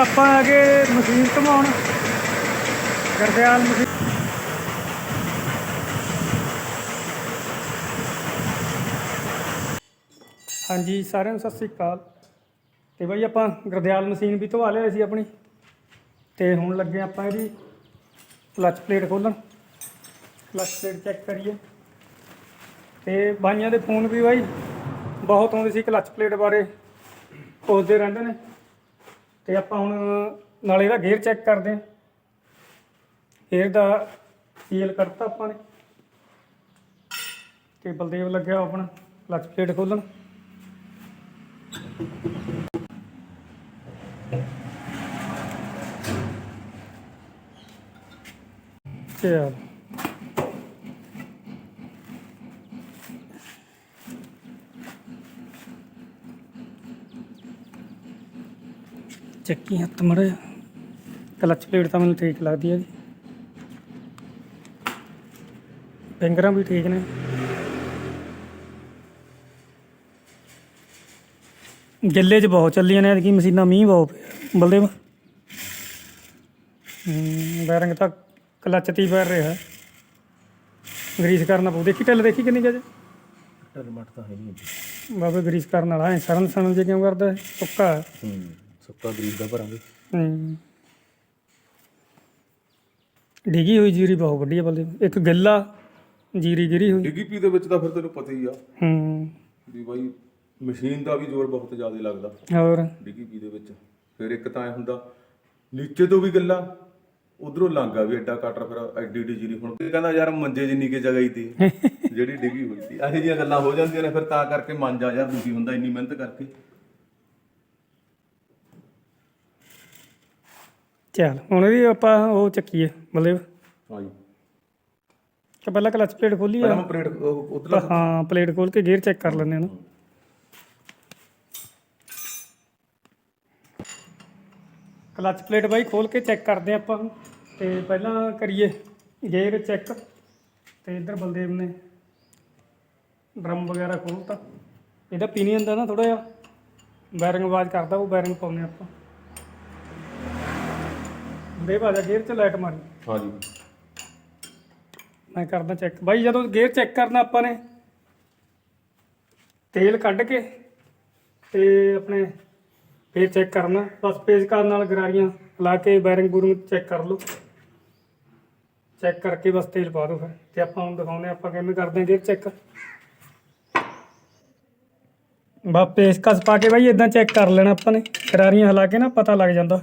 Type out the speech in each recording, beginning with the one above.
ਆਪਾਂ ਆ ਗਏ ਮਸ਼ੀਨ ਘਮਾਉਣ। ਗਰਦਿਆਲ ਮਸ਼ੀਨ। ਹਾਂਜੀ, ਸਾਰਿਆਂ ਨੂੰ ਸਤਿ ਸ੍ਰੀ ਅਕਾਲ। ਤੇ ਬਈ ਆਪਾਂ ਗਰਦਿਆਲ ਮਸ਼ੀਨ ਵੀ ਧਵਾ ਲਿਆ ਸੀ ਆਪਣੀ। ਤੇ ਹੁਣ ਲੱਗੇ ਆਪਾਂ ਇਹਦੀ ਕਲਚ ਪਲੇਟ ਖੋਲਣ। ਕਲਚ ਪਲੇਟ ਚੈੱਕ ਕਰੀਏ। ਤੇ ਬਾਈਆਂ ਦੇ ਫੋਨ ਵੀ ਬਾਈ, ਬਹੁਤ ਆਉਂਦੇ ਸੀ ਕਲਚ ਪਲੇਟ ਬਾਰੇ। ਪੁੱਛਦੇ ਰਹਿੰਦੇ ਨੇ। ਤੇ ਆਪਾਂ ਹੁਣ ਨਾਲੇ ਇਹਦਾ ਗੇਅਰ ਚੈੱਕ ਕਰਦੇ ਹਾਂ। ਗੇਅਰ ਦਾ ਸੀਲ ਕਰਤਾ ਆਪਾਂ ਨੇ। ਤੇ ਬਲਦੇਵ ਲੱਗਿਆ ਆਪਣਾ ਕਲਚ ਪਲੇਟ ਖੋਲਣ। ਚਲ ਚੱਕੀ ਹੱਥ ਮੜੇ। ਕਲਚ ਪਲੇਟ ਤਾਂ ਮੈਨੂੰ ਠੀਕ ਲੱਗਦੀ ਹੈ ਜੀ ਫਿੰਗਰਾਂ ਵੀ ਠੀਕ ਨੇ। ਗਿੱਲੇ 'ਚ ਬਹੁਤ ਚੱਲੀਆਂ ਨੇ ਐਤਕੀ ਮਸ਼ੀਨਾਂ ਮੀਂਹ ਬਹੁਤ ਪਿਆ। ਬਲਦੇਵ ਹੂੰ ਬੈਰਿੰਗ ਤਾਂ ਕਲਚ ਤੇ ਪੈਰ ਰਿਹਾ। ਗਰੀਸ ਕਰਨਾ ਪਊ ਦੇਖੀ ਢਿੱਲ ਦੇਖੀ ਕਿੰਨੀ ਜਜ ਟਰਮਟ ਤਾਂ ਹੈ ਨਹੀਂ ਬਾਬੇ ਗਰੀਸ ਕਰਨ ਵਾਲਾ ਹੈ ਸਰਨ ਸਰਨ ਜੇ ਕਿਉਂ ਕਰਦਾ ਹੈ? ਸੁੱਕਾ ਹੈ। ਸੁੱਕਾ ਗਰੀਬ ਦਾ ਭਰਾਂਗੇ। ਹੂੰ। ਡਿੱਗੀ ਹੋਈ ਜੀਰੀ ਬਹੁਤ ਵੱਡੀ ਹੈ ਬਲਦੇ ਇੱਕ ਗਿੱਲਾ ਜੀਰੀ ਗਿਰੀ ਹੋਈ। ਡੀਗੀਪੀ ਦੇ ਵਿੱਚ ਤਾਂ ਫਿਰ ਤੈਨੂੰ ਪਤਾ ਹੀ ਆ। ਹੂੰ। ਵੀ ਬਾਈ ਮਸ਼ੀਨ ਦਾ ਵੀ ਜ਼ੋਰ ਬਹੁਤ ਜ਼ਿਆਦਾ ਲੱਗਦਾ। ਹੋਰ? ਡੀਗੀਪੀ ਦੇ ਵਿੱਚ। ਫਿਰ ਇੱਕ ਤਾਂ ਐ ਹੁੰਦਾ ਨੀਚੇ ਤੋਂ ਵੀ ਗੱਲਾਂ ਉਧਰੋਂ ਲਾਂਗਾ ਵੀ ਐਡਾ ਕਟਰ ਫਿਰ ਐਡੀ ਡੀ ਜੀਰੀ ਹੁਣ। ਇਹ ਕਹਿੰਦਾ ਯਾਰ ਮੰਜੇ ਜਿੰਨੀ ਕੇ ਜਗ੍ਹਾ ਹੀ ਤੀ ਜਿਹੜੀ ਡਿੱਗੀ ਹੋਈ ਸੀ। ਇਹੋ ਜਿਹੀਆਂ ਗੱਲਾਂ ਹੋ ਜਾਂਦੀਆਂ ਨੇ ਫਿਰ ਤਾਂ ਕਰਕੇ ਮਨ ਜਾ ਯਾਰ ਦੁਖੀ ਹੁੰਦਾ ਇੰਨੀ ਮਿਹਨਤ ਕਰਕੇ। ਚੱਲ ਹੁਣ ਵੀ ਆਪਾਂ ਉਹ ਚੱਕੀਏ ਬਲਦੇ ਹਾਂਜੀ ਕਿ ਪਹਿਲਾਂ ਕਲਚ ਪਲੇਟ ਖੋਲੀ ਪਹਿਲਾਂ ਆ ਮੈਂ ਪਲੇਟ ਉਧਰ ਹਾਂ ਪਲੇਟ ਖੋਲ ਕੇ ਗੇਅਰ ਚੈੱਕ ਕਰ ਲੈਂਦੇ ਹਾਂ ਨਾ। ਕਲਚ ਪਲੇਟ ਬਾਈ ਖੋਲ ਕੇ ਚੈੱਕ ਕਰਦੇ ਆਪਾਂ। ਤੇ ਪਹਿਲਾਂ ਕਰੀਏ ਗੇਅਰ ਚੈੱਕ ਤੇ ਇੱਧਰ ਬਲਦੇਵ ਨੇ ਡਰਮ ਵਗੈਰਾ ਖੋਲਤਾ। ਇਹਦਾ ਪੀਨੀਅਨ ਦਾ ਨਾ ਥੋੜਾ ਜਿਹਾ। ਬੈਰਿੰਗ ਆਵਾਜ਼ ਕਰਦਾ ਉਹ ਬੈਰਿੰਗ ਪਾਉਨੇ ਆਪਾਂ। ਦੇ ਬਾਜਾ ਗੇਅਰ 'ਚ ਲਾਈਟ ਮਾਰੀ। ਹਾਂਜੀ। ਮੈਂ ਕਰਦਾ ਚੈੱਕ ਬਾਈ ਜਦੋਂ ਗੇਅਰ ਚੈੱਕ ਕਰਨਾ ਆਪਾਂ ਨੇ ਤੇਲ ਕੱਢ ਕੇ ਤੇ ਆਪਣੇ ਫੇਰ ਚੈੱਕ ਕਰਨਾ। ਬਸ ਪੇਜ ਕਰਨ ਨਾਲ ਗਰਾਰੀਆਂ ਲਾ ਕੇ ਬੈਰਿੰਗ ਬੂਰਿੰਗ ਚੈੱਕ ਕਰ ਲਓ। ਚੈੱਕ ਕਰਕੇ ਬਸ ਤੇਲ ਪਾ ਦਿਓ ਫਿਰ। ਤੇ ਆਪਾਂ ਹੁਣ ਦਿਖਾਉਂਦੇ ਆਪਾਂ ਕਿਵੇਂ ਕਰਦੇ ਹਾਂ ਗੇਅਰ ਚੈੱਕ ਬਾ ਪੇਚਕਸ ਪਾ ਕੇ ਬਾਈ ਇਦਾਂ ਚੈੱਕ ਕਰ ਲੈਣਾ ਆਪਾਂ ਨੇ। ਗਰਾਰੀਆਂ ਹਿਲਾ ਕੇ ਨਾ ਪਤਾ ਲੱਗ ਜਾਂਦਾ।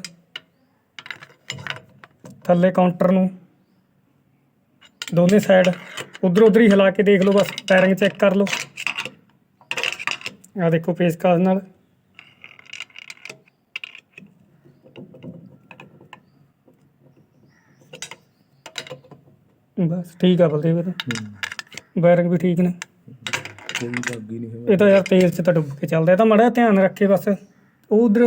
ਥੱਲੇ ਕਾਊਂਟਰ ਨੂੰ ਦੋਨੇ ਸਾਈਡ ਉਧਰ ਉਧਰ ਹੀ ਹਿਲਾ ਕੇ ਦੇਖ ਲਓ ਬਸ ਪੈਰਿੰਗ ਚੈੱਕ ਕਰ ਲਓ। ਆ ਦੇਖੋ ਪੇਚਕਸ ਨਾਲ। ਬਸ ਠੀਕ ਆ ਬਲਦੇਵ ਇਹਦਾ। ਬੈਰਿੰਗ ਵੀ ਠੀਕ ਨੇ। ਕੋਈ ਲੱਗੀ ਨਹੀਂ ਇਹ ਤਾਂ ਯਾਰ ਤੇਲ 'ਚ ਤਾਂ ਡੁੱਬ ਕੇ ਚੱਲਦਾ ਇਹ ਤਾਂ ਮੜਾ ਧਿਆਨ ਰੱਖੇ ਬਸ। ਉਹ ਉਧਰ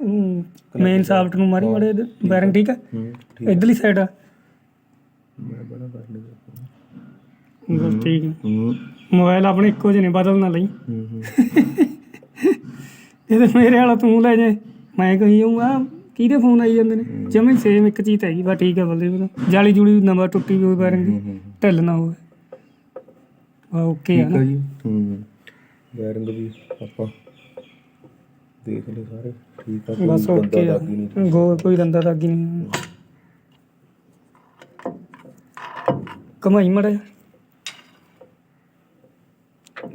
ਮੇਨ ਸਾਲਟ ਨੂੰ ਮਾਰੀ ਮੜੇ ਬੈਰਿੰਗ ਠੀਕ ਆ? ਹੂੰ ਠੀਕ ਇਧਰਲੀ ਸਾਈਡ ਆ। ਮੈਂ ਬਣਾ ਕਰ ਲਿਆ। ਬਸ ਠੀਕ ਆ। ਹੂੰ। ਮੋਬਾਈਲ ਆਪਣੇ ਇੱਕੋ ਜਿਹੇ ਨੇ ਬਦਲ ਨਾ ਲਈ ਹੂੰ ਹੂੰ। ਇਹਦੇ ਮੇਰੇ ਵਾਲਾ ਤੂੰ ਲੈ ਜੇ। ਮੈਂ ਕਹੀ ਜਾਊਂਗਾ ਕਿਹਦੇ ਫੋਨ ਆਈ ਜਾਂਦੇ ਨੇ? ਜਮੇ ਸੇਮ ਇੱਕ ਚੀਜ਼ ਹੈਗੀ ਬਾ ਠੀਕ ਹੈ ਬਲਦੇ ਵੀਰ ਜਾਲੀ ਜੂਲੀ ਨਵਾਂ ਟੁੱਟੀ ਹੋਈ ਬੈਰਿੰਗ ਦੀ ਢਿੱਲ ਨਾ ਹੋਵੇ। ਆ ਓਕੇ ਆ ਠੀਕ ਆ ਨਾ। ਜੀ। ਹੂੰ। ਬੈਰਿੰਗ ਵੀ ਆਪਾਂ ਦੇਖ ਲਏ ਸਾਰੇ। ਠੀਕ ਆ ਕੋਈ ਬਸ ਓਕੇ ਆ। ਦਾਗੀ ਨਹੀਂ ਗੋ ਕੋਈ ਰੰਦਾ ਦਾਗੀ ਨਹੀਂ। ਕਮਾਈ ਮੜਾ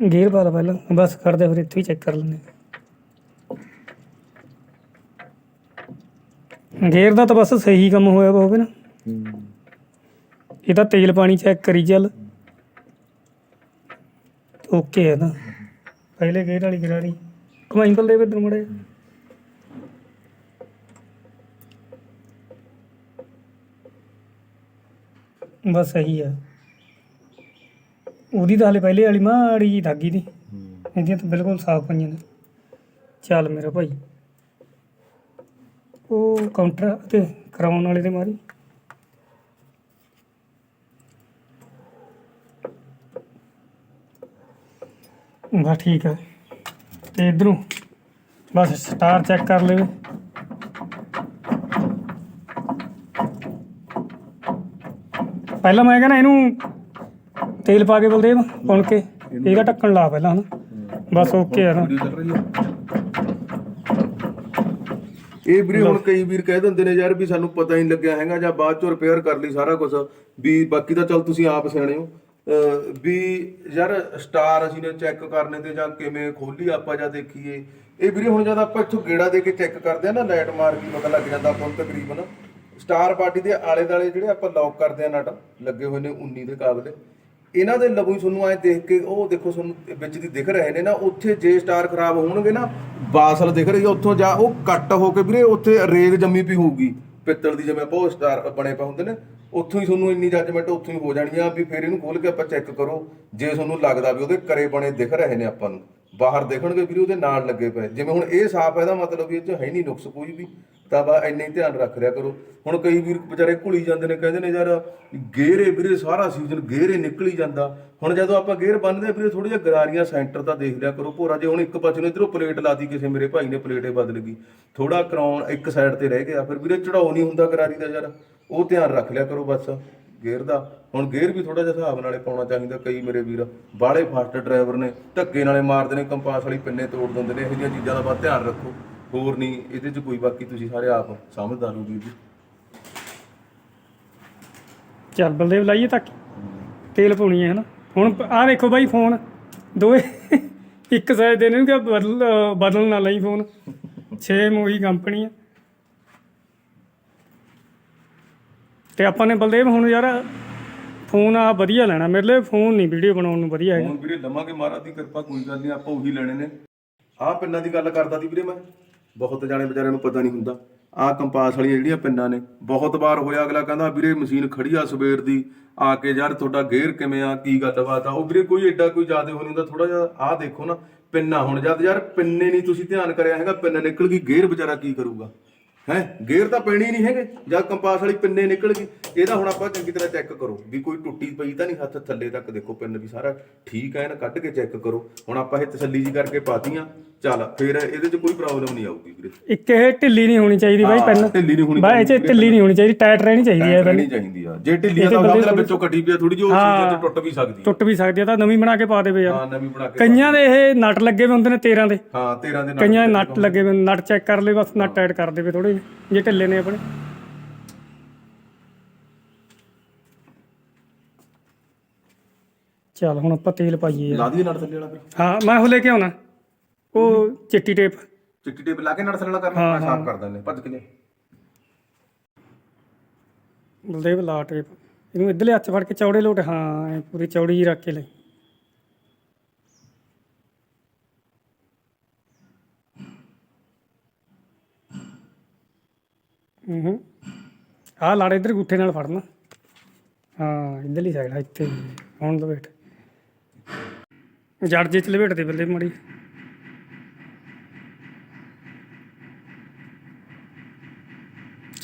ਗੇਅਰ ਪਾ ਲਾ ਪਹਿਲਾਂ ਬਸ ਕਰਦੇ ਫਿਰ ਇੱਥੇ ਹੀ ਚੈੱਕ ਕਰ ਲੈਂਦੇ ਗੇਅਰ ਦਾ ਤਾਂ ਬਸ ਸਹੀ ਕੰਮ ਹੋਇਆ ਵਾ ਹੋਵੇ ਨਾ। ਹੂੰ। ਇਹਦਾ ਤੇਲ ਪਾਣੀ ਚੈੱਕ ਕਰੀ ਚੱਲ। ਓਕੇ ਹੈ। ਨਾ ਪਹਿਲੇ ਗੇਅਰ ਵਾਲੀ ਗਰਾਰੀ ਕਮਾਈ ਬੱਲੇ ਵੇ ਮੜੇ ਬਸ ਸਹੀ ਆ। ਉਹਦੀ ਤਾਂ ਹਲੇ ਪਹਿਲੇ ਵਾਲੀ ਮਾੜੀ ਜੀ ਧਾਗੀ ਦੀ। ਇਹਦੀਆਂ ਤਾਂ ਬਿਲਕੁਲ ਸਾਫ਼ ਪਈਆਂ ਨੇ। ਚੱਲ ਮੇਰਾ ਭਾਈ। ਉਹ ਕਾਊਂਟਰ ਤੇ ਕਰਾਉਣ ਵਾਲੇ ਤੇ ਮਾਰੀ। ਬਸ ਠੀਕ ਹੈ ਤੇ ਇਧਰੋਂ ਬਸ ਸਟਾਰ ਚੈੱਕ ਕਰ ਲਵੇ। ਪਹਿਲਾਂ ਮੈਂ ਕਹਿੰਦਾ ਇਹਨੂੰ ਤੇਲ ਪਾ ਕੇ ਬਲਦੇਵ ਪੁਣ ਕੇ। ਇਹਦਾ ਢੱਕਣ ਲਾ ਪਹਿਲਾਂ ਹਨਾ। ਬਸ ਓਕੇ ਆ ਨਾ। ਵੀਡੀਓ ਚੱਲ ਰਹੀ ਹੈ ਇਹ ਵੀਰੇ ਹੁਣ ਕਈ ਵੀਰ ਕਹਿ ਦਿੰਦੇ ਨੇ ਯਾਰ ਵੀ ਸਾਨੂੰ ਪਤਾ ਹੀ ਨਹੀਂ ਲੱਗਿਆ ਹੈਗਾ ਜਾਂ ਬਾਅਦ ਚੋਂ ਰਿਪੇਅਰ ਕਰ ਲਈ ਸਾਰਾ ਕੁਝ ਵੀ ਬਾਕੀ ਤਾਂ ਚਲ ਤੁਸੀਂ ਆਪ ਸਿਆਣੇ ਹੋ। ਅਹ ਵੀ ਯਾਰ ਸਟਾਰ ਅਸੀਂ ਨੇ ਚੈੱਕ ਕਰਨੇ ਤੇ ਜਾਂ ਕਿਵੇਂ ਖੋਲੀ ਆਪਾਂ ਜਾਂ ਦੇਖੀਏ। ਇਹ ਵੀਰੇ ਹੁਣ ਜਦ ਆਪਾਂ ਇੱਥੋਂ ਗੇੜਾ ਦੇ ਕੇ ਚੈੱਕ ਕਰਦੇ ਆ ਨਾ ਲਾਈਟ ਮਾਰ ਕੇ ਪਤਾ ਲੱਗ ਜਾਂਦਾ ਆਪਾਂ ਨੂੰ ਤਕਰੀਬਨ। ਸਟਾਰ ਪਾਰਟੀ ਦੇ ਆਲੇ ਦਾਲੇ ਜਿਹੜੇ ਆਪਾਂ ਲੌਕ ਕਰਦੇ ਆ ਨਟ, ਲੱਗੇ ਹੋਏ ਨੇ 19 ਦੇ ਕਾਬਲੇ। ਇਹਨਾਂ ਦੇ ਲਵੂ ਤੁਹਾਨੂੰ ਐ ਦੇਖ ਕੇ, ਉਹ ਦੇਖੋ ਤੁਹਾਨੂੰ ਵਿੱਚ ਦੀ ਦਿਖ ਰਹੇ ਨੇ ਨਾ, ਉੱਥੇ ਜੇ ਸਟਾਰ ਖਰਾਬ ਹੋਣਗੇ ਨਾ, ਬਾਸਲ ਦਿਖ ਰਹੀ ਉੱਥੋਂ ਜਾ ਉਹ ਕੱਟ ਹੋ ਕੇ ਵੀਰੇ ਉੱਥੇ ਰੇਗ ਜੰਮੀ ਪਈ ਹੋਊਗੀ। ਪਿੱਤਲ ਦੀ ਜਿਵੇਂ ਬਹੁਤ ਸਟਾਰ ਬਣੇ ਪਏ ਹੁੰਦੇ ਨੇ, ਉੱਥੋਂ ਹੀ ਤੁਹਾਨੂੰ ਇੰਨੀ ਜੱਜਮੈਂਟ ਉੱਥੋਂ ਹੀ ਹੋ ਜਾਣੀ ਆ ਵੀ ਫਿਰ ਇਹਨੂੰ ਖੋਲ ਕੇ ਆਪਾਂ ਚੈੱਕ ਕਰੋ, ਜੇ ਤੁਹਾਨੂੰ ਲੱਗਦਾ ਵੀ ਉਹਦੇ ਕਰੇ ਬਣੇ ਦਿਖ ਰਹੇ ਨੇ ਆਪਾਂ ਨੂੰ। ਬਾਹਰ ਦੇਖਣਗੇ ਵੀਰੇ, ਉਹਦੇ ਨਾਲ ਲੱਗੇ ਪਏ। ਜਿਵੇਂ ਹੁਣ ਇਹ ਸਾਫ਼ ਹੈ ਇਹਦਾ ਮਤਲਬ ਵੀ ਇਹ 'ਚ ਹੈ ਨਹੀਂ ਨੁਕਸ ਕੋਈ ਵੀ। ਤਾਂ ਬਾ ਇੰਨੇ ਹੀ ਧਿਆਨ ਰੱਖ ਰਿਆ ਕਰੋ। ਹੁਣ ਕਈ ਵੀਰ ਵਿਚਾਰੇ ਘੁਲੀ ਜਾਂਦੇ ਨੇ, ਕਹਿੰਦੇ ਨੇ, ਯਾਰ, ਗੇਰੇ ਵੀਰੇ, ਸਾਰਾ ਸੀਜ਼ਨ ਗੇਰੇ ਨਿਕਲੀ ਜਾਂਦਾ। ਹੁਣ ਜਦੋਂ ਆਪਾਂ ਗੇਰ ਬੰਨਦੇ ਵੀਰੇ ਥੋੜੀ ਜਿਹਾ ਗਰਾਰੀਆਂ ਸੈਂਟਰ ਤਾਂ ਦੇਖ ਲਿਆ ਕਰੋ ਭੋਰਾ, ਜੇ ਹੁਣ ਇੱਕ ਪਾਸੇ ਨੂੰ ਇਧਰੋਂ ਪਲੇਟ ਲਾਤੀ ਕਿਸੇ ਮੇਰੇ ਭਾਈ ਨੇ ਪਲੇਟੇ ਬਦਲ ਗਈ। ਥੋੜਾ ਕਰਾਉਣ ਇੱਕ ਸਾਈਡ ਤੇ ਰਹਿ ਗਿਆ। ਫਿਰ ਵੀਰੇ ਚੜਾਉ ਨਹੀਂ ਹੁੰਦਾ ਗਰਾਰੀ ਦਾ ਯਾਰ। ਉਹ ਧਿਆਨ ਰੱਖ ਲਿਆ ਕਰੋ ਬਸ। ਗੇਅਰ ਦਾ ਹੁਣ ਗੇਅਰ ਵੀ ਥੋੜਾ ਜਿਹਾ ਹਿਸਾਬ ਨਾਲੇ ਪਾਉਣਾ ਚਾਹੀਦਾ ਕਈ ਮੇਰੇ ਵੀਰ। ਬਾਹਲੇ ਫਾਸਟ ਡਰਾਈਵਰ ਨੇ, ਧੱਕੇ ਨਾਲੇ ਮਾਰਦੇ ਨੇ, ਕੰਪਾਸ ਵਾਲੀ ਪਿੰਨੇ ਤੋੜ ਦਿੰਦੇ ਨੇ, ਇਹੋ ਜਿਹੀਆਂ ਚੀਜ਼ਾਂ ਦਾ ਬਸ ਧਿਆਨ ਰੱਖੋ। ਹੋਰ ਨਹੀਂ, ਇਹਦੇ 'ਚ ਕੋਈ ਬਾਕੀ ਤੁਸੀਂ ਸਾਰੇ ਆਪ ਸਮਝਦਾਰ ਹੋ ਵੀਰ ਜੀ। ਚੱਲ ਬਲਦੇਵ ਲਾਈਏ ਤੱਕ। ਤੇਲ ਪਾਉਣੀ ਹੈ ਹਨਾ। ਹੁਣ ਆਹ ਵੇਖੋ ਬਾਈ ਫੋਨ। ਦੋਏ ਇੱਕ ਸਾਈਜ਼ ਦੇ ਨੇ ਕਿ ਬਦਲ ਬਦਲ ਨਾ ਲਈ ਫੋਨ। ਸੇਮ ਉਹੀ ਕੰਪਨੀ ਆ। ਤੇ ਆਪਾਂ ਨੇ ਬਲਦੇਵ ਹੁਣ ਯਾਰ ਫੋਨ ਆ ਵਧੀਆ ਲੈਣਾ, ਮੇਰੇ ਲਈ ਫੋਨ ਨਹੀਂ, ਵੀਡੀਓ ਬਣਾਉਣ ਨੂੰ ਵਧੀਆ ਹੈਗਾ। ਹੁਣ ਵੀਰੇ ਲਵਾਂਗੇ ਮਹਾਰਾਜ ਦੀ ਕਿਰਪਾ, ਕੋਈ ਗੱਲ ਨਹੀਂ, ਆਪਾਂ ਉਹੀ ਲੈਣੇ ਨੇ। ਆਹ ਪਿੰਨਾਂ ਦੀ ਗੱਲ ਕਰਦਾ ਸੀ ਵੀਰੇ ਮੈਂ। ਬਹੁਤ ਜਾਣੇ ਵਿਚਾਰਿਆਂ ਨੂੰ ਪਤਾ ਨਹੀਂ ਹੁੰਦਾ। ਆਹ ਕੰਪਾਸ ਵਾਲੀਆਂ ਜਿਹੜੀਆਂ ਪਿੰਨਾਂ ਨੇ, ਬਹੁਤ ਵਾਰ ਹੋਇਆ, ਅਗਲਾ ਕਹਿੰਦਾ ਵੀਰੇ ਮਸ਼ੀਨ ਖੜੀ ਆ ਸਵੇਰ ਦੀ। ਆ ਕੇ ਯਾਰ ਤੁਹਾਡਾ ਗੇਅਰ ਕਿਵੇਂ ਆ, ਕੀ ਗੱਲਬਾਤ ਆ। ਉਹ ਵੀਰੇ ਕੋਈ ਐਡਾ ਕੋਈ ਜ਼ਿਆਦਾ ਹੋ ਨਹੀਂ ਹੁੰਦਾ ਥੋੜਾ ਜਿਹਾ ਆਹ ਦੇਖੋ ਨਾ ਪਿੰਨਾ ਹੁਣ ਜਦ ਯਾਰ ਪਿੰਨੇ ਨਹੀਂ ਤੁਸੀਂ ਧਿਆਨ ਕਰਿਆ ਹੈਗਾ, ਪਿੰਨ ਨਿਕਲ ਗਈ, ਗੇਅਰ ਵਿਚਾਰਾ ਕੀ ਕਰੂਗਾ? ਹੈ? ਗੇਅਰ ਤਾਂ ਪੈਣੀ ਨਹੀਂ ਹੈਗੇ। ਜਦ ਕੰਪਾਸ ਵਾਲੀ ਪਿੰਨੇ ਨਿਕਲ ਗਈ। ਇਹਦਾ ਹੁਣ ਆਪਾਂ ਚੰਗੀ ਤਰ੍ਹਾਂ ਚੈੱਕ ਕਰੋ। ਵੀ ਕੋਈ ਟੁੱਟੀ ਪਈ ਤਾਂ ਨਹੀਂ ਹੱਥ ਥੱਲੇ ਤੱਕ। ਦੇਖੋ ਪਿੰਨ ਵੀ ਸਾਰਾ ਠੀਕ ਹੈ ਨਾ ਕੱਢ ਕੇ ਚੈੱਕ ਕਰੋ। ਹੁਣ ਆਪਾਂ ਇਹ ਤਸੱਲੀ ਜੀ ਕਰਕੇ ਪਾਤੀਆਂ। ਚੱਲ ਫਿਰ ਇਹਦੇ 'ਚ ਕੋਈ ਪ੍ਰੋਬਲਮ ਨਹੀਂ ਆਊਗੀ ਵੀਰੇ। ਇੱਕ ਇਹ ਢਿੱਲੀ ਨਹੀਂ ਹੋਣੀ ਚਾਹੀਦੀ ਬਾਈ ਪੈਨ ਢਿੱਲੀ ਨਹੀਂ ਹੋਣੀ ਬਾਈ ਇਹ 'ਚ ਢਿੱਲੀ ਨਹੀਂ ਹੋਣੀ ਚਾਹੀਦੀ ਟਾਈਟ ਰਹਿਣੀ ਚਾਹੀਦੀ ਹੈ ਰਹਿਣੀ ਚਾਹੀਦੀ ਆ। ਜੇ ਢਿੱਲੀ ਆ ਤਾਂ ਲੈ ਵਿੱਚੋਂ ਕੱਟੀ ਪਈ ਆ ਥੋੜੀ ਜਿਹੀ ਉਹ ਚੀਜ਼ ਟੁੱਟ ਵੀ ਸਕਦੀ ਟੁੱਟ ਵੀ ਸਕਦੀ ਆ ਤਾਂ ਨਵੀਂ ਬਣਾ ਕੇ ਪਾ ਦੇਵੇ ਯਾਰ ਹਾਂ ਨਵੀਂ ਬਣਾ ਕੇ ਕਈਆਂ ਦੇ ਇਹ ਨਟ ਲੱਗੇ ਵੇ ਹੁੰਦੇ ਨੇ 13 ਦੇ। ਹਾਂ 13 ਦੇ ਨਾਲ ਕਈਆਂ ਦੇ ਨਟ ਲੱਗੇ ਵੇ ਨਟ ਚੈੱਕ ਕਰ ਲੈ ਬਸ ਨਟ ਟਾਈਟ ਕਰ ਦੇਵੇ ਥੋੜੇ ਜੇ ਢਿੱਲੇ ਨੇ ਆਪਣੇ। ਚੱਲ ਹੁਣ ਆਪਾਂ ਤੇਲ ਪਾਈਏ ਯਾਰ। ਲਾ ਦਈਏ ਨਾਲ ਥੱਲੇ ਵਾਲਾ ਫਿਰ। ਹਾਂ ਮੈਂ ਉਹ ਲੈ ਕੇ ਆਉਣਾ ਉਹ ਚਿੱਟੀ ਟੇਪ। ਚਿੱਟੀ ਟੇਪ ਲਾ ਕੇ ਨਾਲ ਥੱਲੇ ਵਾਲਾ ਕਰਨਾ ਸਾਫ਼ ਕਰ ਦਿੰਦੇ ਭੱਜ ਕੇ। ਲਿਆ ਬਲਦੇਵ ਲਾ ਟੇਪ। ਇਹਨੂੰ ਇੱਧਰਲੇ ਹੱਥ 'ਚ ਫੜ ਕੇ ਚੌੜੇ ਲੋਟ ਹਾਂ ਐਂ ਪੂਰੀ ਚੌੜੀ ਜੀ ਰੱਖ ਕੇ ਲਈ। ਹੂੰ ਆਹ ਲਾੜ ਇੱਧਰ ਗੁੱਠੇ ਨਾਲ ਫੜਨਾ। ਹਾਂ ਇੱਧਰਲੀ ਸਾਈਡ ਇੱਥੇ। ਹੁਣ ਲਵੇਟ ਜੜ ਜੇ ਚ ਲਵੇਟ ਦੇ ਬੱਲੇ ਮੜੀ।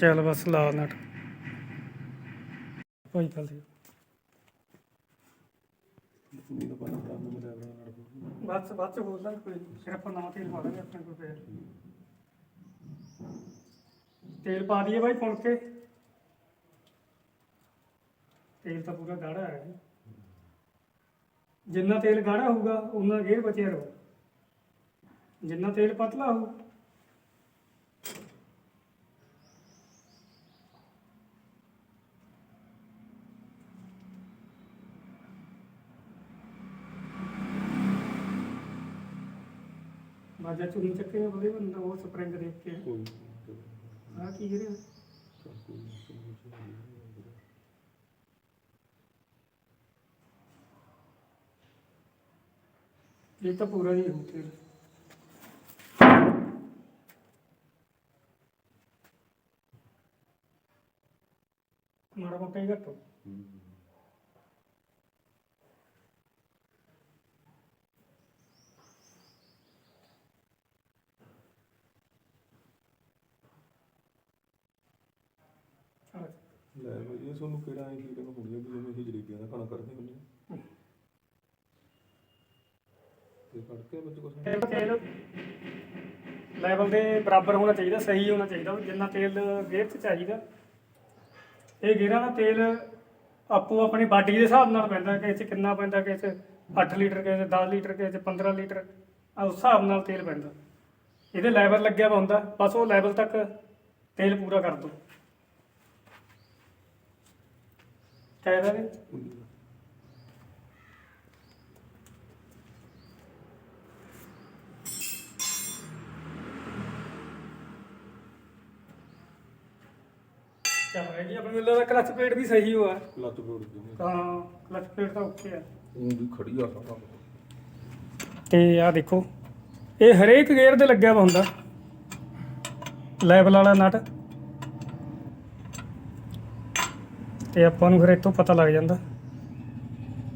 ਚੱਲ ਬਸ ਲਾ ਨਟ। ਭਾਈ ਚੱਲ ਜੀ ਬਸ ਬਾਅਦ ਲਾਂ ਕੋਈ ਫਿਰ ਨਵਾਂ ਤੇਲ ਪਾ ਦਾਂਗੇ ਆਪਣੇ ਕੋਲ ਫੇਰ। ਤੇਲ ਪਾ ਦਈਏ ਬਾਈ ਪੁਣ ਕੇ ਤੇਲ ਤਾਂ ਪੂਰਾ ਗਾੜਾ ਹੈ। ਜਿੰਨਾ ਤੇਲ ਗਾੜਾ ਹੋਊਗਾ ਉਨਾ ਗੇਰ ਬਚਿਆ ਰਹੂ। ਜਿੰਨਾ ਤੇਲ ਪਤਲਾ ਹੋਊ ਬਾਜਾ ਚੁੰਨੀ ਚੱਕੇ ਨੇ ਬੜੇ ਬੰਦਾ ਉਹ ਸਪਰਿੰਗ ਦੇਖ ਕੇ। ਆ ਕੀ ਕਰਿਆ? ਇਹ ਤਾਂ ਪੂਰਾ ਹੀ ਹੋ ਤੇਲ ਮਾੜਾ ਮੋਟਾ ਹੀ ਘੱਟੋ ਚਲੋ ਲੈ ਬਈ ਇਹ ਤੁਹਾਨੂੰ ਕਿਹੜਾ ਐ ਹੈ ਵੀ ਜਿਵੇਂ ਅਸੀਂ ਜਲੇਬੀਆਂ ਦਾ ਖਾਣਾ ਕਰਦੇ ਹੁੰਦੇ ਹਾਂ ਤੇ ਫੜ ਕੇ ਵਿੱਚ ਕੁਛ ਤੇਲ ਤੇਲ। ਲੈਵਲ ਦੇ ਬਰਾਬਰ ਹੋਣਾ ਚਾਹੀਦਾ, ਸਹੀ ਹੋਣਾ ਚਾਹੀਦਾ। ਜਿੰਨਾ ਤੇਲ ਗੇਅਰ 'ਚ ਚਾਹੀਦਾ। ਇਹ ਗੇਅਰਾਂ ਦਾ ਤੇਲ ਆਪੋ ਆਪਣੀ ਬਾਡੀ ਦੇ ਹਿਸਾਬ ਨਾਲ ਪੈਂਦਾ ਕਿ ਇਹ ਕਿੰਨਾ ਪੈਂਦਾ ਕਿ ਇਹ 8 ਲੀਟਰ ਕਿ ਇਹ 10 ਲੀਟਰ ਕਿ ਇਹ 15 ਲੀਟਰ। ਆ ਉਸ ਹਿਸਾਬ ਨਾਲ ਤੇਲ ਪੈਂਦਾ। ਇਹਦੇ ਲੈਵਲ ਲੱਗਿਆ ਵਾ ਹੁੰਦਾ। ਬਸ ਉਹ ਲੈਵਲ ਤੱਕ ਤੇਲ ਪੂਰਾ ਕਰ ਦੋ। ਕਹਿਦਾ ਨੇ ਚੱਲ ਰਹੀ ਆਪਣੀ ਮਿਲਦਾ ਦਾ ਕਲਚ ਪਲੇਟ ਵੀ ਸਹੀ ਹੋਆ। ਲੱਤ ਫੋੜ ਦੂੰਗੇ ਤਾਂ ਕਲਚ ਪਲੇਟ ਤਾਂ ਓਕੇ ਆ। ਉਹ ਵੀ ਖੜੀ ਆ ਸਾਰਾ ਤੇ ਆ ਦੇਖੋ ਇਹ ਹਰੇਕ ਗੇਅਰ ਦੇ ਲੱਗਿਆ ਵਾ ਹੁੰਦਾ। ਲੈਵਲ ਵਾਲਾ ਨਟ। ਤੇ ਆਪਾਂ ਨੂੰ ਫਿਰ ਇੱਥੋਂ ਪਤਾ ਲੱਗ ਜਾਂਦਾ।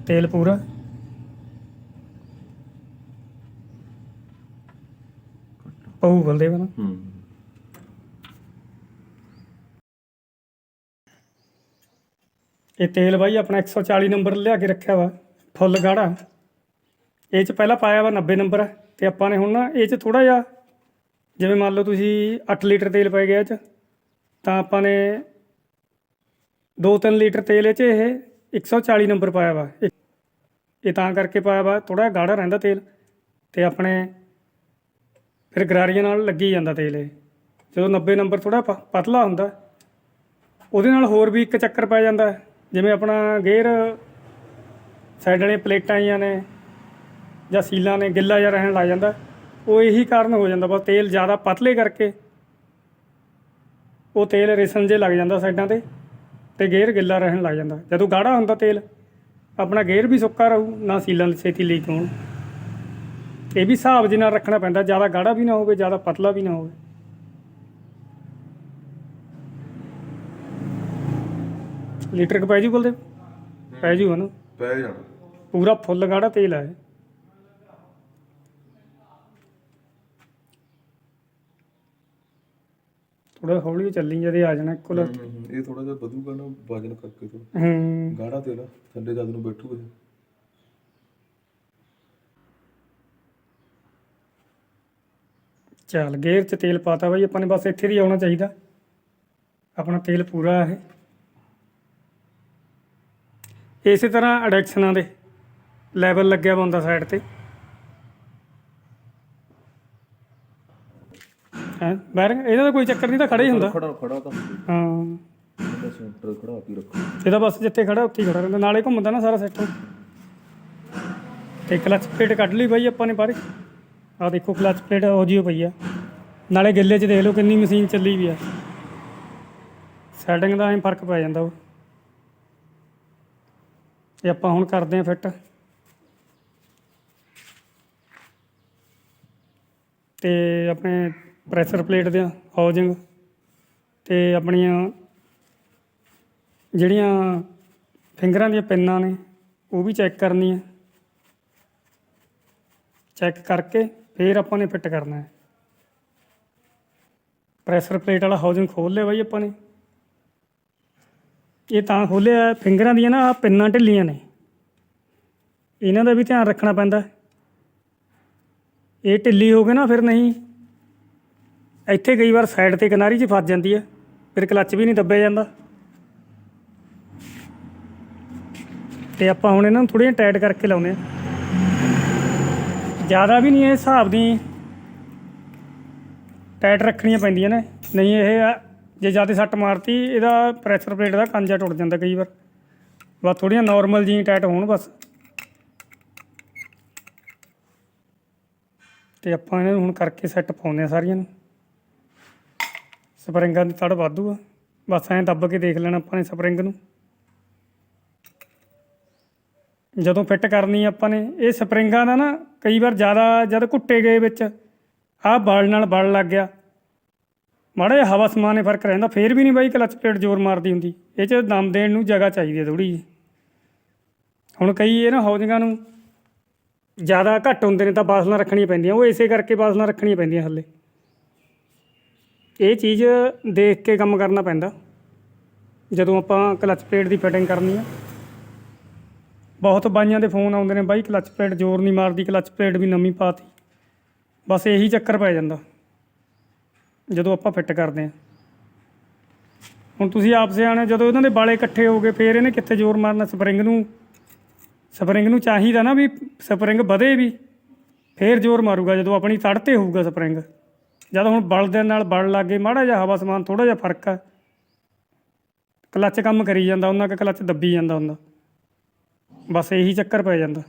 ਤੇਲ ਪੂਰਾ। ਪਊ ਬਲਦੇ ਨਾ। ਹੂੰ। ਇਹ ਤੇਲ ਬਾਈ ਆਪਣਾ 140 ਨੰਬਰ ਲਿਆ ਕੇ ਰੱਖਿਆ ਵਾ ਫੁੱਲ ਗਾੜਾ। ਇਹ ਚ ਪਹਿਲਾਂ ਪਾਇਆ ਵਾ 90 ਨੰਬਰ ਤੇ ਆਪਾਂ ਨੇ ਹੁਣ ਨਾ ਇਹ ਚ ਥੋੜਾ ਜਿਹਾ ਜਿਵੇਂ ਮੰਨ ਲਓ ਤੁਸੀਂ 8 ਲੀਟਰ ਤੇਲ ਪੈ ਗਿਆ ਇਹ ਚ ਤਾਂ ਆਪਾਂ ਨੇ 2-3 ਲੀਟਰ ਤੇਲ ਇਹ ਚ, ਇਹ 140 ਨੰਬਰ ਪਾਇਆ ਵਾ। ਇਹ ਇਹ ਤਾਂ ਕਰਕੇ ਪਾਇਆ ਵਾ ਥੋੜਾ ਗਾੜਾ ਰਹਿੰਦਾ ਤੇਲ ਤੇ ਆਪਣੇ ਫਿਰ ਗਰਾਰੀਆਂ ਨਾਲ ਲੱਗੀ ਜਾਂਦਾ ਤੇਲ ਇਹ। ਜਦੋਂ 90 ਨੰਬਰ ਥੋੜਾ ਪਤਲਾ ਹੁੰਦਾ, ਉਹਦੇ ਨਾਲ ਹੋਰ ਵੀ ਇੱਕ ਚੱਕਰ ਪੈ ਜਾਂਦਾ। ਜਿਵੇਂ ਆਪਣਾ ਗੇਅਰ ਸਾਈਡ ਵਾਲੀਆਂ ਪਲੇਟਾਂ ਆਈਆਂ ਨੇ ਜਾਂ ਸੀਲਾਂ ਨੇ, ਗਿੱਲਾ ਜਿਹਾ ਰਹਿਣ ਲੱਗ ਜਾਂਦਾ, ਉਹ ਇਹੀ ਕਾਰਨ ਹੋ ਜਾਂਦਾ ਬਸ ਤੇਲ ਜ਼ਿਆਦਾ ਪਤਲੇ ਕਰਕੇ ਉਹ ਤੇਲ ਰਿਸਣ ਜੇ ਲੱਗ ਜਾਂਦਾ ਸਾਈਡਾਂ ਤੇ। ਤੇ ਗੇਅਰ ਗਿੱਲਾ ਰਹਿਣ ਲੱਗ ਜਾਂਦਾ। ਜਦੋਂ ਗਾੜਾ ਹੁੰਦਾ ਤੇਲ ਆਪਣਾ ਗੇਅਰ ਵੀ ਸੁੱਕਾ ਰਹੂ ਨਾ ਸੀਲਾਂ ਛੇਤੀ ਲੀਕ ਹੋਣ। ਇਹ ਵੀ ਹਿਸਾਬ ਦੇ ਨਾਲ ਰੱਖਣਾ ਪੈਂਦਾ ਜ਼ਿਆਦਾ ਗਾੜਾ ਵੀ ਨਾ ਹੋਵੇ ਜ਼ਿਆਦਾ ਪਤਲਾ ਵੀ ਨਾ ਹੋਵੇ। ਲੀਟਰ ਕ ਪੈ ਜੂ ਬੋਲਦੇ ਪੈ ਜੂ ਹਨਾ ਪੈ ਜਾਣਾ। ਪੂਰਾ ਫੁੱਲ ਗਾੜਾ ਤੇਲ ਹੈ ਥੋੜਾ ਹੌਲੀ ਚੱਲੀ ਜਦੇ ਆ ਜਾਣਾ ਇੱਕੋ ਲੱਤ। ਇਹ ਥੋੜਾ ਜਿਹਾ ਵਧੂਗਾ ਨਾ ਵਜਨ ਕਰਕੇ ਥੋੜਾ ਹੂੰ। ਗਾੜਾ ਤੇਲ ਆ, ਥੱਲੇ ਜਦ ਨੂੰ ਬੈਠੂਗਾ। ਚੱਲ ਗੇਅਰ 'ਚ ਤੇਲ ਪਾਤਾ ਬਾਈ ਆਪਾਂ ਨੇ ਬਸ ਇੱਥੇ ਦੀ ਆਉਣਾ ਚਾਹੀਦਾ। ਆਪਣਾ ਤੇਲ ਪੂਰਾ ਹੈ ਇਸੇ ਤਰ੍ਹਾਂ ਅਡੈਕਸ਼ਨਾਂ ਦੇ ਲੈਵਲ ਲੱਗਿਆ ਹੁੰਦਾ ਸਾਈਡ ਤੇ। ਹੈ? ਬੈਰਿੰਗ ਇਹਦਾ ਤਾਂ ਕੋਈ ਚੱਕਰ ਨਹੀਂ ਤਾਂ ਖੜਾ ਹੀ ਹੁੰਦਾ। ਖੜਾ ਖੜਾ ਤਾਂ। ਹਾਂ। ਇਹਦਾ ਸੈਂਟਰ ਖੜਾ ਕੇ ਰੱਖੋ। ਇਹਦਾ ਬਸ ਜਿੱਥੇ ਖੜਾ ਉੱਥੇ ਹੀ ਖੜਾ ਰਹਿੰਦਾ। ਨਾਲੇ ਘੁੰਮਦਾ ਨਾ ਸਾਰਾ ਸੈਕਟਰ ਤੇ ਕਲਚ ਪਲੇਟ ਕੱਢ ਲਈ ਬਾਈ ਆਪਾਂ ਨੇ ਬਾਹਰ। ਆ ਦੇਖੋ ਕਲਚ ਪਲੇਟ ਹੋ ਜਿਓ ਪਈ ਆ। ਨਾਲੇ ਗਿੱਲੇ 'ਚ ਦੇਖ ਲਓ ਕਿੰਨੀ ਮਸ਼ੀਨ ਚੱਲੀ ਵੀ ਆ। ਸੈਟਿੰਗ ਦਾ ਐਂ ਫ਼ਰਕ ਪੈ ਜਾਂਦਾ ਉਹ। ਇਹ ਆਪਾਂ ਹੁਣ ਕਰਦੇ ਆਂ ਫਿੱਟ ਤੇ ਆਪਣੇ ਪ੍ਰੈਸ਼ਰ ਪਲੇਟ ਦੇ ਹਾਊਜਿੰਗ ਤੇ ਆਪਣੀਆਂ ਜਿਹੜੀਆਂ ਫਿੰਗਰਾਂ ਦੀਆਂ ਪਿੰਨਾਂ ਨੇ, ਉਹ ਵੀ ਚੈੱਕ ਕਰਨੀਆਂ ਚੈੱਕ ਕਰਕੇ ਫਿਰ ਆਪਾਂ ਨੇ ਫਿੱਟ ਕਰਨਾ ਹੈ। ਪ੍ਰੈਸ਼ਰ ਪਲੇਟ ਵਾਲਾ ਹਾਊਜਿੰਗ ਖੋਲ ਲਿਆ ਬਾਈ ਆਪਾਂ ਨੇ। ਇਹ ਤਾਂ ਖੋਲਿਆ ਫਿੰਗਰਾਂ ਦੀਆਂ ਨਾ ਪਿੰਨਾਂ ਢਿੱਲੀਆਂ ਨੇ। ਇਹਨਾਂ ਦਾ ਵੀ ਧਿਆਨ ਰੱਖਣਾ ਪੈਂਦਾ ਇਹ ਢਿੱਲੀ ਹੋ ਗਈ ਨਾ ਫਿਰ ਨਹੀਂ। ਇੱਥੇ ਕਈ ਵਾਰ ਸਾਈਡ ਤੇ ਕਿਨਾਰੀ 'ਚ ਫਸ ਜਾਂਦੀ ਹੈ ਫਿਰ ਕਲੱਚ ਵੀ ਨਹੀਂ ਦੱਬਿਆ ਜਾਂਦਾ। ਤੇ ਆਪਾਂ ਹੁਣ ਇਹਨਾਂ ਨੂੰ ਥੋੜ੍ਹੀਆਂ ਟਾਈਟ ਕਰਕੇ ਲਾਉਨੇ ਆ ਜ਼ਿਆਦਾ ਵੀ ਨਹੀਂ ਇਹ ਹਿਸਾਬ ਦੀ ਟਾਈਟ ਰੱਖਣੀਆਂ ਪੈਂਦੀਆਂ ਨੇ, ਨਹੀਂ ਇਹ ਜੇ ਜ਼ਿਆਦਾ ਸੱਟ ਮਾਰਤੀ, ਇਹਦਾ ਪ੍ਰੈਸ਼ਰ ਪਲੇਟ ਦਾ ਕੰਜਾ ਟੁੱਟ ਜਾਂਦਾ ਕਈ ਵਾਰ। ਬਸ ਥੋੜ੍ਹੀਆਂ ਨਾਰਮਲ ਜੀ ਟਾਈਟ ਹੋਣ ਬਸ। ਤੇ ਆਪਾਂ ਇਹਨਾਂ ਨੂੰ ਹੁਣ ਕਰਕੇ ਸੈੱਟ ਪਾਉਂਦੇ ਆ ਸਾਰੀਆਂ ਨੂੰ। ਸਪਰਿੰਗਾਂ ਦੀ ਤੜ ਵਾਧੂ ਆ। ਬਸ ਐਂ ਦੱਬ ਕੇ ਦੇਖ ਲੈਣਾ ਆਪਾਂ ਨੇ ਸਪਰਿੰਗ ਨੂੰ। ਜਦੋਂ ਫਿੱਟ ਕਰਨੀ ਆਪਾਂ ਨੇ, ਇਹ ਸਪਰਿੰਗਾਂ ਦਾ ਨਾ ਕਈ ਵਾਰ ਜ਼ਿਆਦਾ ਜਦ ਘੁੱਟੇ ਗਏ ਵਿੱਚ, ਆਹ ਬਲ ਨਾਲ ਬਲ ਲੱਗ ਗਿਆ। ਮਾੜਾ ਜਿਹਾ ਹਵਾ ਸਮਾਨ ਫ਼ਰਕ ਰਹਿੰਦਾ, ਫੇਰ ਵੀ ਨਹੀਂ ਬਾਈ ਕਲਚ ਪਲੇਟ ਜ਼ੋਰ ਮਾਰਦੀ ਹੁੰਦੀ। ਇਹ 'ਚ ਦਮ ਦੇਣ ਨੂੰ ਜਗ੍ਹਾ ਚਾਹੀਦੀ ਹੈ ਥੋੜੀ ਜਿਹੀ। ਹੁਣ ਕਈ ਇਹ ਨਾ ਹੌਜਿੰਗਾਂ ਨੂੰ ਜ਼ਿਆਦਾ ਘੱਟ ਹੁੰਦੇ ਨੇ ਤਾਂ ਬਾਸਲਾਂ ਰੱਖਣੀਆਂ ਪੈਂਦੀਆਂ, ਉਹ ਇਸੇ ਕਰਕੇ ਬਾਸਲਾਂ ਰੱਖਣੀਆਂ ਪੈਂਦੀਆਂ ਥੱਲੇ ਇਹ ਚੀਜ਼ ਦੇਖ ਕੇ ਕੰਮ ਕਰਨਾ ਪੈਂਦਾ। ਜਦੋਂ ਆਪਾਂ ਕਲਚ ਪਲੇਟ ਦੀ ਫਿਟਿੰਗ ਕਰਨੀ ਆ। ਬਹੁਤ ਬਾਈਆਂ ਦੇ ਫੋਨ ਆਉਂਦੇ ਨੇ, ਬਾਈ ਕਲਚ ਪਲੇਟ ਜ਼ੋਰ ਨਹੀਂ ਮਾਰਦੀ, ਕਲਚ ਪਲੇਟ ਵੀ ਨਵੀਂ ਪਾਤੀ। ਬਸ ਇਹੀ ਚੱਕਰ ਪੈ ਜਾਂਦਾ। ਜਦੋਂ ਆਪਾਂ ਫਿੱਟ ਕਰਦੇ ਹਾਂ ਹੁਣ ਤੁਸੀਂ ਆਪ ਸਿਆਣੇ, ਜਦੋਂ ਇਹਨਾਂ ਦੇ ਬਾਲੇ ਇਕੱਠੇ ਹੋ ਗਏ, ਫੇਰ ਇਹਨੇ ਕਿੱਥੇ ਜ਼ੋਰ ਮਾਰਨਾ? ਸਪਰਿੰਗ ਨੂੰ ਸਪਰਿੰਗ ਨੂੰ ਚਾਹੀਦਾ ਨਾ ਵੀ ਸਪਰਿੰਗ ਵਧੇ ਵੀ। ਫੇਰ ਜ਼ੋਰ ਮਾਰੂਗਾ, ਜਦੋਂ ਆਪਣੀ ਤੜ ਤੇ ਹੋਊਗਾ ਸਪਰਿੰਗ। ਜਦ ਹੁਣ ਬਲ ਦੇ ਨਾਲ ਬਲ ਲੱਗ ਗਏ ਮਾੜਾ ਜਿਹਾ ਹਵਾ ਸਮਾਨ ਥੋੜਾ ਜਿਹਾ ਫ਼ਰਕ ਆ। ਕਲੱਚ ਕੰਮ ਕਰੀ ਜਾਂਦਾ ਉਹਨਾਂ ਕਿ ਕਲੱਚ ਦੱਬੀ ਜਾਂਦਾ ਹੁੰਦਾ। ਬਸ ਇਹੀ ਚੱਕਰ ਪੈ ਜਾਂਦਾ।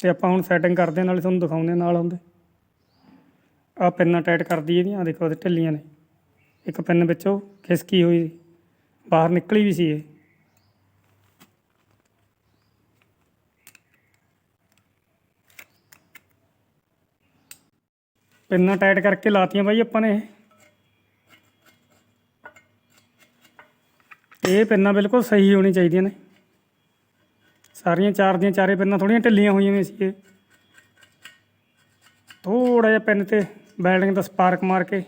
ਤੇ ਆਪਾਂ ਹੁਣ ਸੈਟਿੰਗ ਕਰਦੇ ਹਾਂ, ਨਾਲੇ ਤੁਹਾਨੂੰ ਦਿਖਾਉਂਦੇ ਹਾਂ ਨਾਲ ਆਉਂਦੇ। ਆ ਪਿੰਨਾਂ ਟਾਈਟ ਕਰਦੀ ਇਹਦੀਆਂ ਦੇਖੋ ਇਹਦੇ ਢਿੱਲੀਆਂ ਨੇ। ਇੱਕ ਪਿੰਨ ਵਿੱਚੋਂ ਖਿਸਕੀ ਹੋਈ ਬਾਹਰ ਨਿਕਲੀ ਵੀ ਸੀ ਇਹ। ਪਿੰਨਾਂ ਟਾਈਟ ਕਰਕੇ ਲਾਤੀਆਂ ਬਾਈ ਆਪਾਂ ਨੇ ਇਹ। ਪਿੰਨਾਂ ਬਿਲਕੁਲ ਸਹੀ ਹੋਣੀ ਚਾਹੀਦੀਆਂ ਨੇ। ਸਾਰੀਆਂ ਚਾਰ ਦੀਆਂ ਚਾਰੇ ਪਿੰਨਾਂ ਥੋੜੀਆਂ ਢਿੱਲੀਆਂ ਹੋਈਆਂ ਵੀ ਸੀ ਇਹ। ਥੋੜਾ ਜਿਹਾ ਪਿੰਨ ਤੇ ਬੈਲਡਿੰਗ ਦਾ ਸਪਾਰਕ ਮਾਰ ਕੇ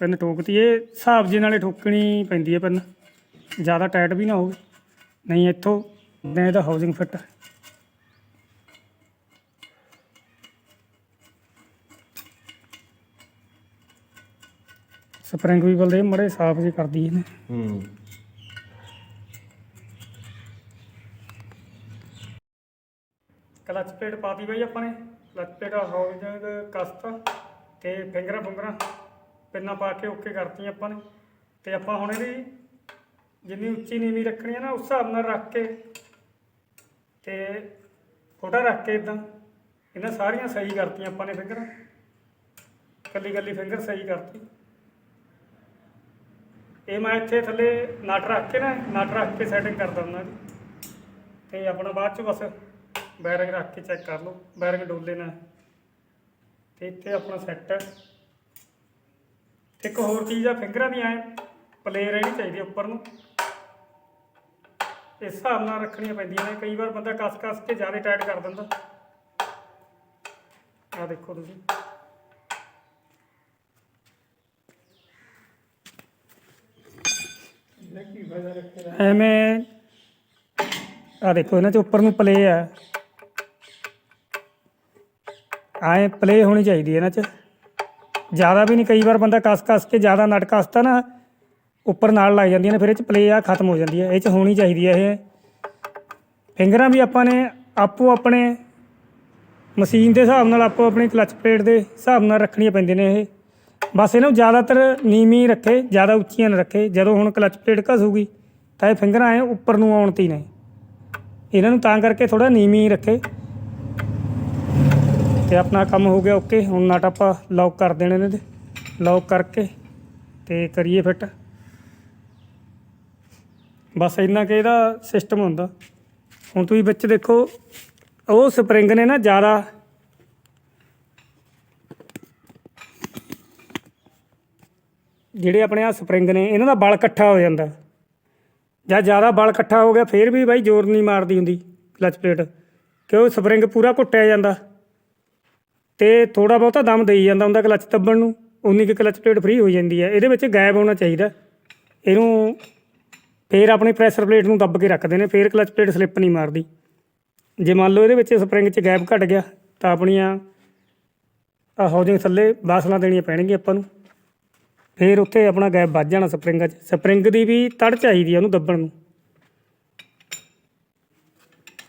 ਪਿੰਨ ਠੋਕਤੀ। ਇਹ ਹਿਸਾਬ ਜੀ ਨਾਲੇ ਠੋਕਣੀ ਪੈਂਦੀ ਹੈ ਪਿੰਨ। ਜ਼ਿਆਦਾ ਟਾਈਟ ਵੀ ਨਾ ਹੋਵੇ। ਨਹੀਂ, ਇੱਥੋਂ ਨੇ ਇਹਦਾ ਹਾਊਸਿੰਗ ਫਿੱਟ ਸਪਰਿੰਗ ਵੀ ਬਲਦੇ ਮੜੇ ਸਾਫ਼ ਜੀ ਕਰਦੀ ਇਹਨੇ। ਹੂੰ। ਕਲਚ ਪਲੇਟ ਪਾਤੀ ਬਈ ਆਪਾਂ ਨੇ। ਕਲਚ ਪਲੇਟ ਹਾਊਸਿੰਗ ਕਸਤ ਤੇ ਫਿੰਗਰਾਂ ਫੁੰਗਰਾਂ ਪਿੰਨਾਂ ਪਾ ਕੇ ਓਕੇ ਕਰਤੀਆਂ ਆਪਾਂ ਨੇ। ਤੇ ਆਪਾਂ ਹੁਣ ਇਹਦੀ ਜਿੰਨੀ ਉੱਚੀ ਨੀਵੀਂ ਰੱਖਣੀ ਹੈ ਨਾ ਉਸ ਹਿਸਾਬ ਨਾਲ ਰੱਖ ਕੇ ਤੇ ਫੋਟਾ ਰੱਖ ਕੇ ਇਦਾਂ ਇਹਨਾਂ ਸਾਰੀਆਂ ਸਹੀ ਕਰਤੀਆਂ ਆਪਾਂ ਨੇ ਫਿੰਗਰਾਂ। ਕੱਲੀ ਕੱਲੀ ਫਿੰਗਰ ਸਹੀ ਕਰਤੀ। ਇਹ ਮੈਂ ਇੱਥੇ ਥੱਲੇ ਨਟ ਰੱਖ ਕੇ ਨਾ, ਨਟ ਰੱਖ ਕੇ ਸੈਟਿੰਗ ਕਰ ਦਿੰਦਾ ਜੀ। ਤੇ ਆਪਣਾ ਬਾਅਦ ਚ ਬਸ ਬੈਰਿੰਗ ਰੱਖ ਕੇ ਚੈੱਕ ਕਰ ਲਓ ਬੈਰਿੰਗ ਡੋਲੇ ਨਾ ਤੇ ਇੱਥੇ ਆਪਣਾ ਸੈੱਟ ਹੈ। ਤੇ ਇੱਕ ਹੋਰ ਚੀਜ਼ ਆ ਫਿੰਗਰਾਂ ਦੀ ਐ ਪਲੇ ਰਹਿਣੀ ਚਾਹੀਦੀ ਉੱਪਰ ਨੂੰ। ਇਸ ਹਿਸਾਬ ਨਾਲ ਰੱਖਣੀਆਂ ਪੈਂਦੀਆਂ ਨੇ, ਕਈ ਵਾਰ ਬੰਦਾ ਕਸ ਕਸ ਕੇ ਜ਼ਿਆਦਾ ਟਾਈਟ ਕਰ ਦਿੰਦਾ। ਆ ਦੇਖੋ ਤੁਸੀਂ। ਐਵੇਂ ਆ ਦੇਖੋ ਇਹਨਾਂ ਚ ਉੱਪਰ ਨੂੰ ਪਲੇ ਆ। ਆਏ ਪਲੇ ਹੋਣੀ ਚਾਹੀਦੀ ਹੈ ਇਹਨਾਂ ਚ। ਜ਼ਿਆਦਾ ਵੀ ਨਹੀਂ, ਕਈ ਵਾਰ ਬੰਦਾ ਕਸ ਕਸ ਕੇ ਜ਼ਿਆਦਾ ਨਟ ਕਸਤਾ ਨਾ, ਉੱਪਰ ਨਾਲ ਲੱਗ ਜਾਂਦੀਆਂ ਨੇ, ਫਿਰ ਇਹ ਚ ਪਲੇ ਆ, ਖਤਮ ਹੋ ਜਾਂਦੀ ਹੈ ਇਹ ਚ ਹੋਣੀ ਚਾਹੀਦੀ ਹੈ ਇਹ। ਫਿੰਗਰਾਂ ਵੀ ਆਪਾਂ ਨੇ ਆਪੋ ਆਪਣੇ ਮਸ਼ੀਨ ਦੇ ਹਿਸਾਬ ਨਾਲ, ਆਪੋ ਆਪਣੀ ਕਲਚ ਪਲੇਟ ਦੇ ਹਿਸਾਬ ਨਾਲ ਰੱਖਣੀਆਂ ਪੈਂਦੀਆਂ ਨੇ ਇਹ। ਬਸ ਇਹਨੂੰ ਜ਼ਿਆਦਾਤਰ ਨੀਵੀਂ ਰੱਖੇ, ਜ਼ਿਆਦਾ ਉੱਚੀਆਂ ਨਾ ਰੱਖੇ। ਜਦੋਂ ਹੁਣ ਕਲਚ ਪਲੇਟ ਘਸੂਗੀ, ਤਾਂ ਇਹ ਫਿੰਗਰਾਂ ਐ ਉੱਪਰ ਨੂੰ ਆਉਣ ਤੀ ਨੇ। ਇਹਨਾਂ ਨੂੰ ਤਾਂ ਕਰਕੇ ਥੋੜਾ ਨੀਵੀਂ ਰੱਖੇ। ਤੇ ਆਪਣਾ ਕੰਮ ਹੋ ਗਿਆ ਓਕੇ। ਹੁਣ ਨਟ ਆਪਾਂ ਲੌਕ ਕਰ ਦੇਣੇ ਨੇ ਤੇ ਲੌਕ ਕਰਕੇ ਤੇ ਕਰੀਏ ਫਿੱਟ ਬਸ ਇੰਨਾ ਕਿ ਇਹਦਾ ਸਿਸਟਮ ਹੁੰਦਾ। ਹੁਣ ਤੁਸੀਂ ਵਿੱਚ ਦੇਖੋ, ਉਹ ਸਪਰਿੰਗ ਨੇ ਨਾ ਜ਼ਿਆਦਾ ਜਿਹੜੇ ਆਪਣੇ ਆ ਸਪਰਿੰਗ ਨੇ, ਇਹਨਾਂ ਦਾ ਬਲ ਇਕੱਠਾ ਹੋ ਜਾਂਦਾ। ਜਾਂ ਜ਼ਿਆਦਾ ਬਲ ਇਕੱਠਾ ਹੋ ਗਿਆ, ਫੇਰ ਵੀ ਬਾਈ ਜ਼ੋਰ ਨਹੀਂ ਮਾਰਦੀ ਹੁੰਦੀ ਕਲਚ ਪਲੇਟ ਕਿਉਂ? ਸਪਰਿੰਗ ਪੂਰਾ ਘੁੱਟਿਆ ਜਾਂਦਾ। ਤੇ ਥੋੜਾ ਬਹੁਤਾ ਦਮ ਦੇਈ ਜਾਂਦਾ ਹੁੰਦਾ ਕਲਚ ਦੱਬਣ ਨੂੰ। ਉਨੀ ਕੁ ਕਲਚ ਪਲੇਟ ਫ੍ਰੀ ਹੋ ਜਾਂਦੀ ਹੈ। ਇਹਦੇ ਵਿੱਚ ਗੈਪ ਹੋਣਾ ਚਾਹੀਦਾ। ਇਹਨੂੰ ਫੇਰ ਆਪਣੀ ਪ੍ਰੈਸ਼ਰ ਪਲੇਟ ਨੂੰ ਦੱਬ ਕੇ ਰੱਖਦੇ ਨੇ, ਫੇਰ ਕਲਚ ਪਲੇਟ ਸਲਿੱਪ ਨਹੀਂ ਮਾਰਦੀ। ਜੇ ਮੰਨ ਲਓ ਇਹਦੇ ਵਿੱਚ ਸਪਰਿੰਗ 'ਚ ਗੈਪ ਘਟ ਗਿਆ, ਤਾਂ ਆਪਣੀਆਂ ਆ ਹਾਊਸਿੰਗ ਥੱਲੇ ਬਾਸਲਾਂ ਦੇਣੀਆਂ ਪੈਣਗੀਆਂ ਆਪਾਂ ਨੂੰ। ਫੇਰ ਉੱਥੇ ਆਪਣਾ ਗੈਪ ਵੱਜ ਜਾਣਾ ਸਪਰਿੰਗਾਂ 'ਚ। ਸਪਰਿੰਗ ਦੀ ਵੀ ਤੜ ਚਾਹੀਦੀ ਆ ਉਹਨੂੰ ਦੱਬਣ ਨੂੰ।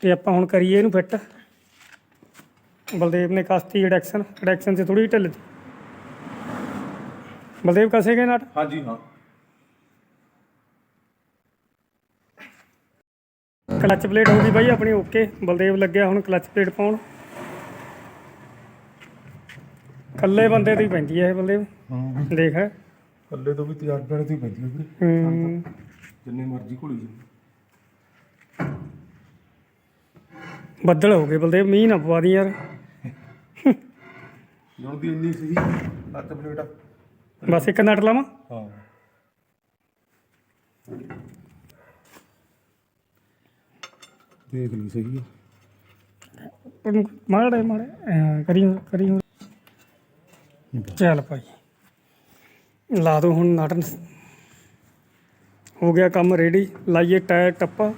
ਤੇ ਆਪਾਂ ਹੁਣ ਕਰੀਏ ਇਹਨੂੰ ਫਿੱਟ। ਬਲਦੇਵ ਨੇ ਕਸਤੀ ਐਡੈਕਸ਼ਨ ਐਡੈਕਸ਼ਨ 'ਚ ਥੋੜੀ ਢਿੱਲ ਤੀ ਬਲਦੇਵ ਕਸੇਗੇ ਨਾਟ? ਹਾਂਜੀ ਹਾਂ। ਕਲਚ ਪਲੇਟ ਹੋ ਗਈ ਬਾਈ ਆਪਣੀ ਓਕੇ। ਬਲਦੇਵ ਲੱਗਿਆ ਹੁਣ ਕਲਚ ਪਲੇਟ ਪਾਉਣ। ਇਕੱਲੇ ਬੰਦੇ ਦੀ ਪੈਂਦੀ ਹੈ ਇਹ ਬਲਦੇਵ। ਹਾਂ। ਦੇਖ। ਕੱਲੇ ਤੋਂ ਵੀ ਤਜਰਬੇ ਵਾਲੀ ਦੀ ਪੈਂਦੀ ਹੈ ਵੀਰੇ। ਹੂੰ। ਜਿੰਨੀ ਮਰਜ਼ੀ ਘੁਲੀ ਜੀ ਬੱਦਲ ਹੋ ਗਏ ਬਲਦੇਵ ਮੀਂਹ ਨਾ ਪਵਾ ਦੀ ਯਾਰ। ਹੁਣ ਦੀ ਇੰਨੀ ਸਹੀ ਲੱਤ ਪਲੇਟ। ਬਸ ਇੱਕ ਨਟ ਲਾਵਾਂ? ਹਾਂ। ਦੇਖ ਲਈ ਸਹੀ ਹੈ ਮਾੜੇ ਕਰੀ ਕਰੀ। ਚੱਲ ਭਾਈ। ਲਾ ਦੋ ਹੁਣ ਨਟ ਹੋ ਗਿਆ ਕੰਮ ਰੈਡੀ ਲਾਈਏ ਟਾਇਰ ਟੱਪਾ।